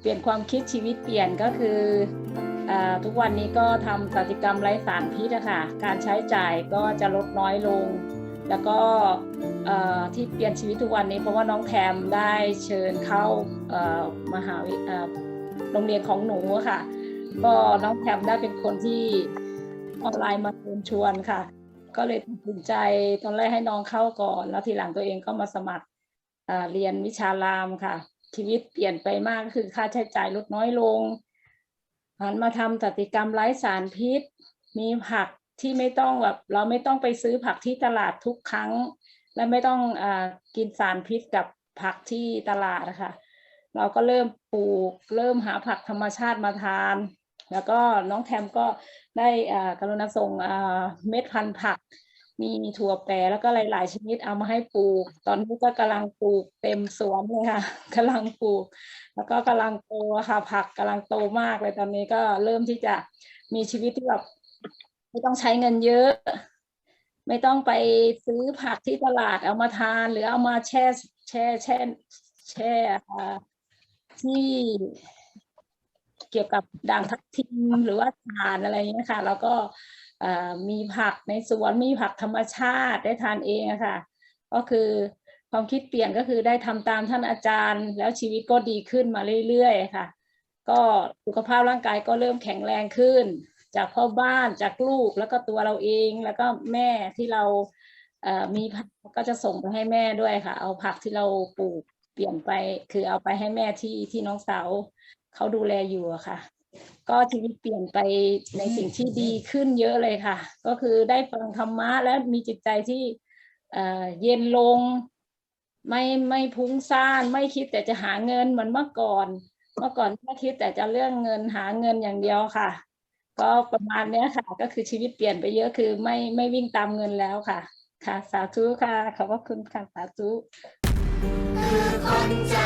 เปลี่ยนความคิดชีวิตเปลี่ยนก็คืออทุกวันนี้ก็ทำกิจกรรมไร้สารพิษอะค่ะการใช้จ่ายก็จะลดน้อยลง แล้วก็ที่เปลี่ยนชีวิตทุกวันนี้เพราะว่าน้องแทมได้เชิญเข้ามหาวิโรงเรียนของหนูค่ะ ก็น้องแทมได้เป็นคนที่ออนไลน์มาเชิญชวนค่ะ ก็เลยตัดสินใจตอนแรกให้น้องเข้าก่อน แล้วทีหลังตัวเองก็มาสมัครเอ่อเรียนวิชารามค่ะ ชีวิตเปลี่ยนไปมากก็คือค่าใช้จ่ายลดน้อยลงหันมาทำกิจกรรมไร้สารพิษ มีผักที่ไม่ต้องแบบเราไม่ต้องไปซื้อผักที่ตลาดทุกครั้ง และไม่ต้องอากินสารพิษกับผักที่ตลาดนะคะเราก็เริ่มปลูก เริ่มหาผักธรรมชาติมาทาน แล้วก็น้องแทมก็ได้อ่ากรุณาส่งอ่าเม็ดพันธุ์ผัก มีถั่วแปรแล้วก็หลาย ๆ ชนิดเอามาให้ปลูก ตอนนี้ก็กำลังปลูกเต็มสวนเลยค่ะกำลังปลูก แล้วก็กำลังโตค่ะ ผักกำลังโตมากเลยตอนนี้ก็เริ่มที่จะมีชีวิตที่แบบไม่ต้องใช้เงินเยอะ ไม่ต้องไปซื้อผักที่ตลาดเอามาทาน หรือเอามาแช่แช่แช่แช่อ่าที่เกี่ยวกับด่างทับทิมหรือว่าถ่านอะไรอย่างเงี้ยค่ะ แล้วก็ มีผักในสวนมีผักธรรมชาติได้ทานเองอะค่ะ ก็คือความคิดเปลี่ยนก็คือได้ทำตามท่านอาจารย์ แล้วชีวิตก็ดีขึ้นมาเรื่อยๆค่ะ ก็สุขภาพร่างกายก็เริ่มแข็งแรงขึ้น จากพ่อบ้านจากลูกแล้วก็ตัวเราเองแล้วก็แม่ที่เรามีผักก็จะส่งไปให้แม่ด้วยค่ะ เอาผักที่เราปลูกเปลี่ยนไป คือเอาไปให้แม่ที่ที่น้องสาวเขาดูแลอยู่อะค่ะ ก็ชีวิตเปลี่ยนไปในสิ่งที่ดีขึ้นเยอะเลยค่ะ ก็คือได้ฟังธรรมะและมีจิตใจที่เอ่อเย็นลง ไม่ไม่พุ่งซ่าน ไม่คิดแต่จะหาเงินเหมือนเมื่อก่อน เมื่อก่อนแค่คิดแต่จะเรื่องเงินหาเงินอย่างเดียวค่ะ ก็ประมาณนี้ค่ะ ก็คือชีวิตเปลี่ยนไปเยอะคือไม่ไม่วิ่งตามเงินแล้วค่ะ ค่ะ สาธุค่ะขอบพระคุณค่ะสาธุคือคนใจ